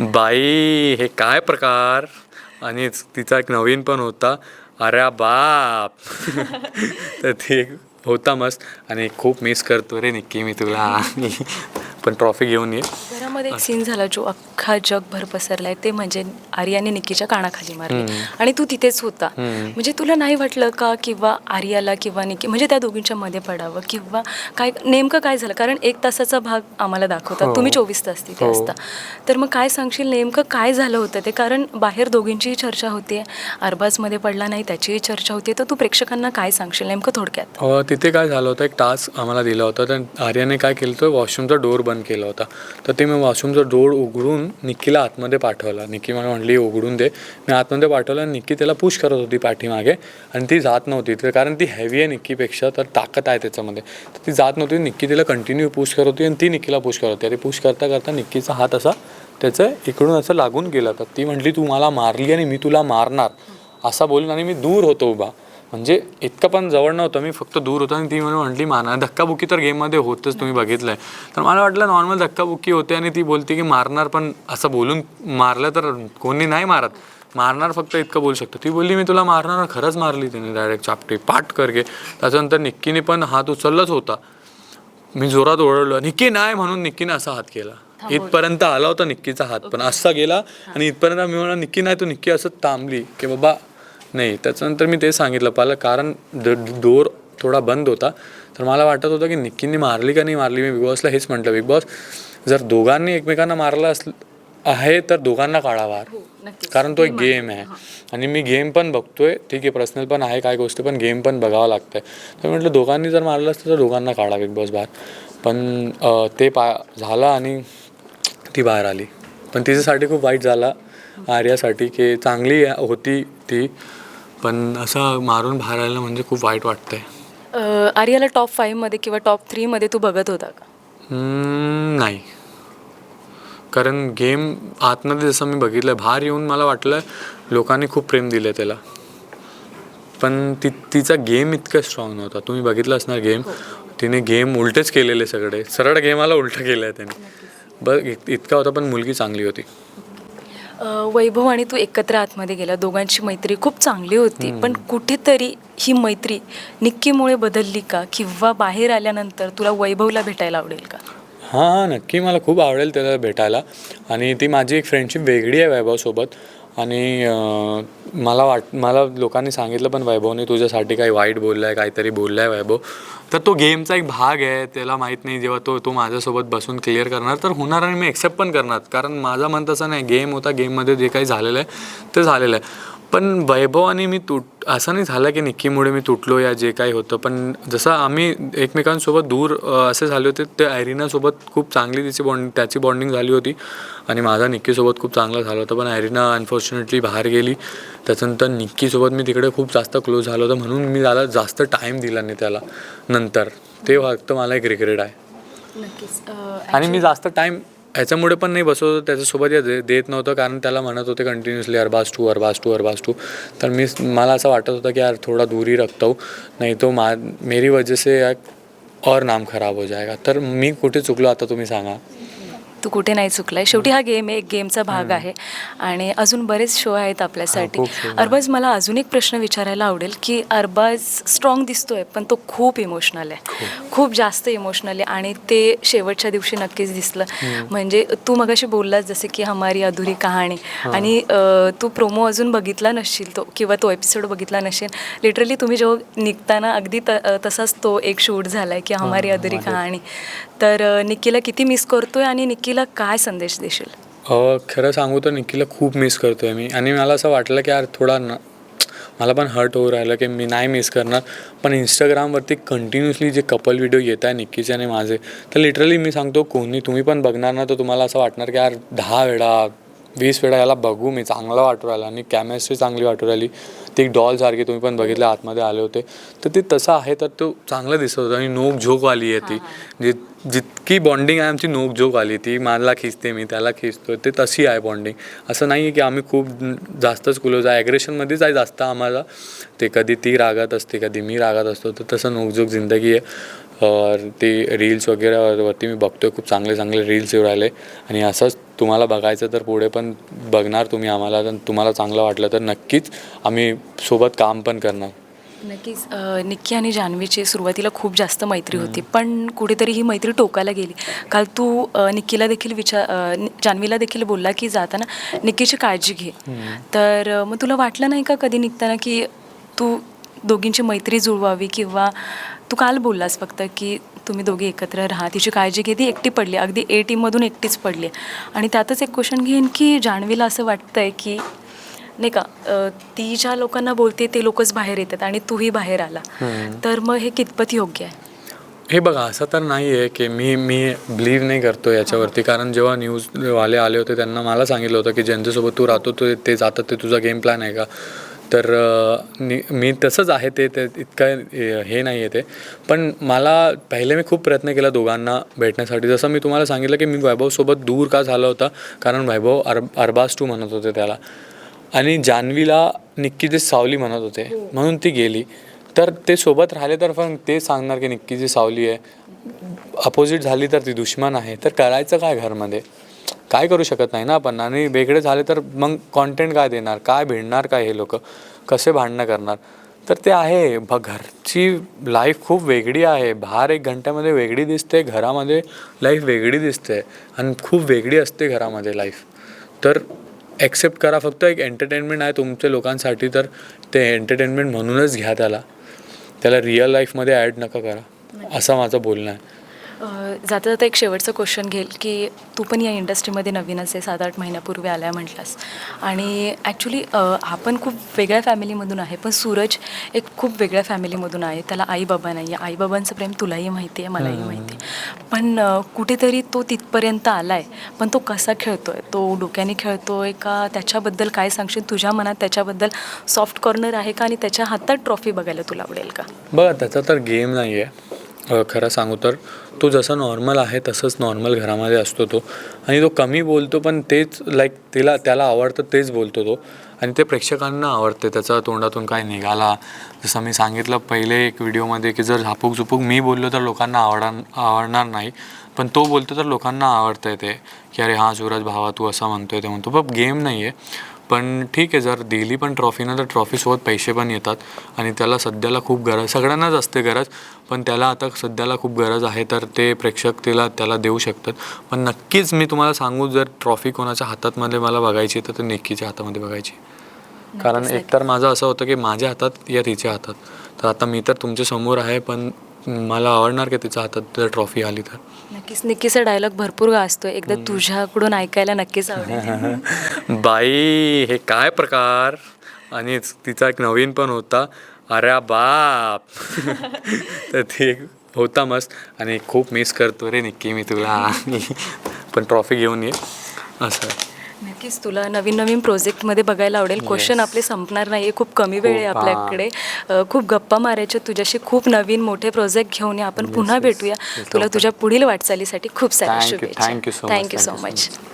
बाई हे काय प्रकार? आणि तिचा एक नवीन पण होता. अरे बाप. तर ते होता मस्त. आणि खूप मिस करतो रे निक्की मी तुला. पण ट्रॉफी घेऊन ये. घरामध्ये एक सीन झाला जो अख्खा जगभर पसरलाय ते म्हणजे आर्याने निकीच्या कानाखाली मारले. आणि तू तिथेच होता. म्हणजे तुला नाही वाटलं का किंवा आर्याला किंवा निकी म्हणजे त्या दोघींच्या मध्ये पडावं किंवा काय नेमकं काय झालं? कारण एक तासाचा भाग आम्हाला दाखवतात. हो. तुम्ही चोवीस तास तिथे हो. असता. तर मग काय सांगशील नेमकं काय झालं होतं ते? कारण बाहेर दोघींचीही चर्चा होते. अरबाजमध्ये पडला नाही त्याचीही चर्चा होती. तर तू प्रेक्षकांना काय सांगशील नेमकं थोडक्यात? तिथे काय झालं होतं? एक टास्क आम्हाला दिला होता. तर आर्याने काय केलं होतं? वॉशरूमचा डोर बंद केला होता. तर ते मी वॉशरूमचा डोर उघडून निक्कीला आतमध्ये पाठवला. निक्की मला म्हटली उघडून दे. मी आतमध्ये पाठवलं आणि निक्की त्याला पुश करत होती पाठीमागे आणि ती जात नव्हती. तर कारण ती हेवी आहे निक्कीपेक्षा तर ताकद आहे त्याच्यामध्ये. तर ती जात नव्हती निक्की तिला कंटिन्यू पुश करत होती आणि ती निक्कीला पुश करत होती. आणि पुश करता करता निक्कीचा हात असा त्याचं इकडून असं लागून गेला. तर ती म्हटली तू मला मारली आणि मी तुला मारणार. असा बोलून आणि मी दूर होतो उभा. म्हणजे इतकं पण जवळ नव्हतं. मी फक्त दूर होतो आणि ती मला म्हटली मारणार धक्काबुक्की तर गेममध्ये होतच तुम्ही बघितलंय. तर मला वाटलं नॉर्मल धक्काबुक्की होते आणि ती बोलते की मारणार पण असं बोलून मारलं तर कोणी नाही मारत. मारणार फक्त इतकं बोलू शकतो. ती बोलली मी तुला मारणार खरंच मारली तिने डायरेक्ट चापटी पाठ करके त्याच्यानंतर निक्कीने पण हात उचललाच होता. मी जोरात ओरडलो निक्की नाही म्हणून निक्कीने असा हात केला. इथपर्यंत आला होता निक्कीचा हात पण असा गेला आणि इथपर्यंत मी म्हणा निक्की नाही तू निक्की असं थांबली की बाबा नाही त्याच्यानंतर मी ते सांगितलं पाहिलं कारण डोर थोडा बंद होता. तर मला वाटत होतं की निक्कीने मारली का नाही मारली मी बिग बॉसला हेच म्हटलं. बिग बॉस जर दोघांनी एकमेकांना मारलं असलं आहे तर दोघांना काढावा कारण तो एक गेम आहे. आणि मी गेम पण बघतोय. ठीक आहे पर्सनल पण आहे काय गोष्टी पण गेम पण बघावं लागतंय. तर म्हटलं दोघांनी जर मारलं असतं तर दोघांना काढा बिग बॉस बाहेर. पण ते पा झालं आणि ती बाहेर आली. पण तिच्यासाठी खूप वाईट झाला. आर्यासाठी की चांगली होती ती. पण असं मारून आलं म्हणजे खूप वाईट वाटतंय. अ, आर्याला टॉप फाईव्हमध्ये किंवा टॉप थ्रीमध्ये तू बघत होता का? हम्म, नाही. कारण गेम आतमध्ये जसं मी बघितलं बाहेर येऊन मला वाटलं लोकांनी खूप प्रेम दिलं त्याला. पण ती तिचा गेम इतका स्ट्रॉंग नव्हता. तुम्ही बघितलं असणार गेम तिने गेम उलटेच केलेले सगळे. सरळ गेमाला उलटं केलं आहे त्याने. बरं इत- इतका होता पण मुलगी चांगली होती. वैभव आणि तू एकत्र आतमध्ये गेला. दोघांची मैत्री खूप चांगली होती. पण कुठेतरी ही मैत्री निक्कीमुळे बदलली का? किंवा बाहेर आल्यानंतर तुला वैभवला भेटायला आवडेल का? हां नक्की. मला खूप आवडेल त्याला भेटायला. आणि ती माझी एक फ्रेंडशिप वेगळी आहे वैभवसोबत. आणि मला वाट मला लोकांनी सांगितलं पण वैभवने तुझ्यासाठी काही वाईट बोललं आहे काहीतरी बोललं आहे वैभव. तर तो गेमचा एक भाग आहे त्याला माहीत नाही जेव्हा तो तो माझ्यासोबत बसून क्लिअर करणार तर होणार आणि मी एक्सेप्ट पण करणार. कारण माझं मन तसं नाही गेम होता गेममध्ये जे काही झालेलं आहे ते झालेलं आहे. पण वैभव आणि मी तुट असं नाही झालं की निक्कीमुळे मी तुटलो या जे काही होतं. पण जसं आम्ही एकमेकांसोबत दूर असे झाले होते ते ॲरिनासोबत खूप चांगली तिची बॉन्ड त्याची बॉन्डिंग झाली होती. आणि माझा निक्कीसोबत खूप चांगलं झालं होतं. पण ॲरिना अनफॉर्च्युनेटली बाहेर गेली. त्याच्यानंतर निक्कीसोबत मी तिकडे खूप जास्त क्लोज झालो होतं. म्हणून मी त्याला जास्त टाईम दिला नाही त्याला नंतर. ते फक्त मला एक रिग्रेट आहे. आणि मी जास्त टाईम ह्याच्यामुळे पण नाही बसवतो त्याच्यासोबत या दे- देत नव्हतं कारण त्याला म्हणत होते कंटिन्युअसली अरबाज टू अरबाज टू अरबाज टू तर मी मला असं वाटत होतं की यार थोडा दूरी रखता हूँ नाही तो मा मेरी वजह से यार और नाम खराब हो जाएगा. तर मी कुठे चुकलो आता तुम्ही सांगा. तू कुठे नाही चुकलाय. शेवटी हा गेम आहे एक गेमचा भाग आहे. आणि अजून बरेच शो आहेत आपल्यासाठी. अरबाज मला अजून एक प्रश्न विचारायला आवडेल की अरबाज स्ट्रॉंग दिसतोय पण तो खूप इमोशनल आहे. खूप. जास्त इमोशनल आहे आणि ते शेवटच्या दिवशी नक्कीच दिसलं. म्हणजे तू मगाशी बोललास जसे की हमारी अधुरी कहाणी आणि तू प्रोमो अजून बघितला नसशील तो किंवा तो एपिसोड बघितला नसेल. लिटरली तुम्ही जेव्हा निघताना अगदी तसाच तो एक शूट झाला आहे की हमारी अधुरी कहाणी. तर निक्कीला किती मिस करतोय आणि निक्कीला काय संदेश देशील? खरं सांगू तर निक्कीला खूप मिस करतो आहे मी. आणि मला असं वाटलं की यार थोडा न मला पण हर्ट होऊ राहिलं की मी नाही मिस करणार. पण इंस्टाग्रामवरती कंटिन्युअसली जे कपल व्हिडिओ येत आहे निक्कीचे आणि माझे तर लिटरली मी सांगतो कोणी तुम्ही पण बघणार ना तर तुम्हाला असं वाटणार की यार दहा वेळा वीस वेळा याला बघू मी चांगलं वाटू राहिलं आणि केमिस्ट्री चांगली वाटू राहिली. ती डॉलसारखी तुम्ही पण बघितलं आतमध्ये आले होते. तर ते तसं आहे तर तो चांगलं दिसत होतं आणि नोक झोकवाली आहे ती. जी जितकी बॉन्डिंग आहे आमची नोक झोक आली ती. मला खिचते मी त्याला खिचतो ते तशी आहे बॉन्डिंग असं नाही आहे की आम्ही खूप जास्तच क्लोज आहे. ॲग्रेशनमध्येच आहे जास्त आम्हाला. ते कधी ती रागात असते कधी मी रागात असतो तर तसं नोकझोक जिंदगी आहे. ते रील्स वगैरे वरती मी बघतोय. खूप चांगले चांगले रील्स येऊ राहिले. आणि असंच तुम्हाला बघायचं तर पुढे पण बघणार तुम्ही आम्हाला तर तुम्हाला चांगलं वाटलं तर नक्कीच आम्ही सोबत काम पण करणार. नक्कीच. निक्की आणि जान्हवीची सुरुवातीला खूप जास्त मैत्री होती पण कुठेतरी ही मैत्री टोकाला गेली. काल तू निक्कीला देखील विचार जान्हवीला देखील बोलला की जाताना निक्कीची काळजी घे. तर मग तुला वाटलं नाही का कधी निघताना की तू दोघींची मैत्री जुळवावी किंवा तू काल बोललास फक्त की तुम्ही दोघे एकत्र राहा. तिची काळजी घे ती एकटी पडली. अगदी ए टीममधून एकटीच पडली. आणि त्यातच एक क्वेश्चन घेईन की जान्हवीला असं वाटतंय की नाही का ती ज्या लोकांना बोलते ते लोकच बाहेर येतात आणि तूही बाहेर आला. तर मग हे कितपत योग्य आहे? हे बघा असं तर नाही आहे की मी मी बिलीव्ह नाही करतो याच्यावरती. कारण जेव्हा न्यूजवाले आले होते त्यांना मला सांगितलं होतं की ज्यांच्यासोबत तू राहतो ते ते जातात ते तुझा गेम प्लॅन आहे का? तर नि- मी तसंच आहे ते ते इतकं हे- हे नाही आहे ते. पण मला पहिले मी खूप प्रयत्न केला दोघांना भेटण्यासाठी. जसं मी तुम्हाला सांगितलं की मी वैभवसोबत दूर का झाला होता? कारण वैभव अर अरबाज टू म्हणत होते त्याला. आणि जान्हवीला निक्कीची सावली म्हणत होते. म्हणून ती गेली. तर ते सोबत राहिले तर पण ते सांगणार की निक्कीची सावली आहे. अपोजिट झाली तर ती दुश्मन आहे. तर करायचं काय घरमध्ये? काय करू शकत नाही ना आपण? आणि वेगळे झाले तर मग कॉन्टेंट काय देणार? काय भिडणार काय हे लोक? कसे भांडणं करणार? तर ते आहे. ब घरची लाईफ खूप वेगळी आहे. बाहेर एक घंट्यामध्ये वेगळी दिसते घरामध्ये लाईफ वेगळी दिसते आणि खूप वेगळी असते घरामध्ये लाईफ तर ॲक्सेप्ट करा. फक्त एक एंटरटेनमेंट आहे तुमच्या लोकांसाठी तर ते एंटरटेनमेंट म्हणूनच घ्या त्याला. त्याला रिअल लाईफमध्ये ॲड नका करा. असं माझं बोलणं आहे. जाता जाता एक शेवटचं क्वेश्चन घेईल की तू पण या इंडस्ट्रीमध्ये नवीनच आहे सात आठ महिन्यापूर्वी आलाय म्हटलास. आणि ॲक्च्युली आपण खूप वेगळ्या फॅमिलीमधून आहे पण सूरज एक खूप वेगळ्या फॅमिलीमधून आहे. त्याला आई बाबा नाही आहे आईबाबांचं प्रेम तुलाही माहिती आहे मलाही माहिती आहे पण कुठेतरी तो तिथपर्यंत आला आहे पण तो कसा खेळतो आहे तो डोक्याने खेळतो आहे का? त्याच्याबद्दल काय सांगशील? तुझ्या मनात त्याच्याबद्दल सॉफ्ट कॉर्नर आहे का? आणि त्याच्या हातात ट्रॉफी बघायला तुला आवडेल का? बघा त्याचा तर गेम नाही आहे खरं सांगू तर तो जसा नॉर्मल आहे तसंच नॉर्मल घरामध्ये असतो तो. आणि तो कमी बोलतो पण तेच लाईक तिला त्याला आवडतं तेच बोलतो तो. आणि ते प्रेक्षकांना आवडते त्याचा तोंडातून काय निघाला. जसं मी सांगितलं पहिले एक व्हिडिओमध्ये की जर झापूक झुपूक मी बोललो तर लोकांना आवडा आवडणार नाही. पण तो बोलतो तर लोकांना आवडतं आहे ते. की अरे हां सूरज भावा तू असं म्हणतोय ते म्हणतो. पण गेम नाही आहे पण ठीक आहे जर दिली पण ट्रॉफी ना तर ट्रॉफीसोबत पैसे पण येतात आणि त्याला सध्याला खूप गरज सगळ्यांनाच असते गरज पण त्याला आता सध्याला खूप गरज आहे तर ते प्रेक्षक तिला त्याला देऊ शकतात. पण नक्कीच मी तुम्हाला सांगू जर ट्रॉफी कोणाच्या हातातमध्ये मला बघायची तर ते निक्कीच्या हातामध्ये बघायची कारण एकतर माझं असं होतं की माझ्या हातात या तिच्या हातात. तर आता मी तर तुमच्यासमोर आहे पण मला आवडणार की तिच्या हातात जर ट्रॉफी आली तर. नक्कीच निक्कीचा डायलॉग भरपूर गाजतोय. एकदा तुझ्याकडून ऐकायला नक्कीच आवडेल. बाई हे काय प्रकार? आणि तिचा एक नवीन पण होता. अरे बाप. तर ते होता मस्त. आणि खूप मिस करतो रे निक्की मी तुला. पण ट्रॉफी घेऊन ये. असं. नक्कीच तुला नवीन नवीन प्रोजेक्टमध्ये बघायला आवडेल. क्वेश्चन आपले संपणार नाही खूप कमी वेळ आहे आपल्याकडे. अ, खूप गप्पा मारायच्या तुझ्याशी खूप नवीन मोठे प्रोजेक्ट घेऊन ये. आपण पुन्हा भेटूया. तुला तुझ्या पुढील वाटचालीसाठी खूप साऱ्या Thank you, शुभेच्छा thank you so much, thank you thank so you so much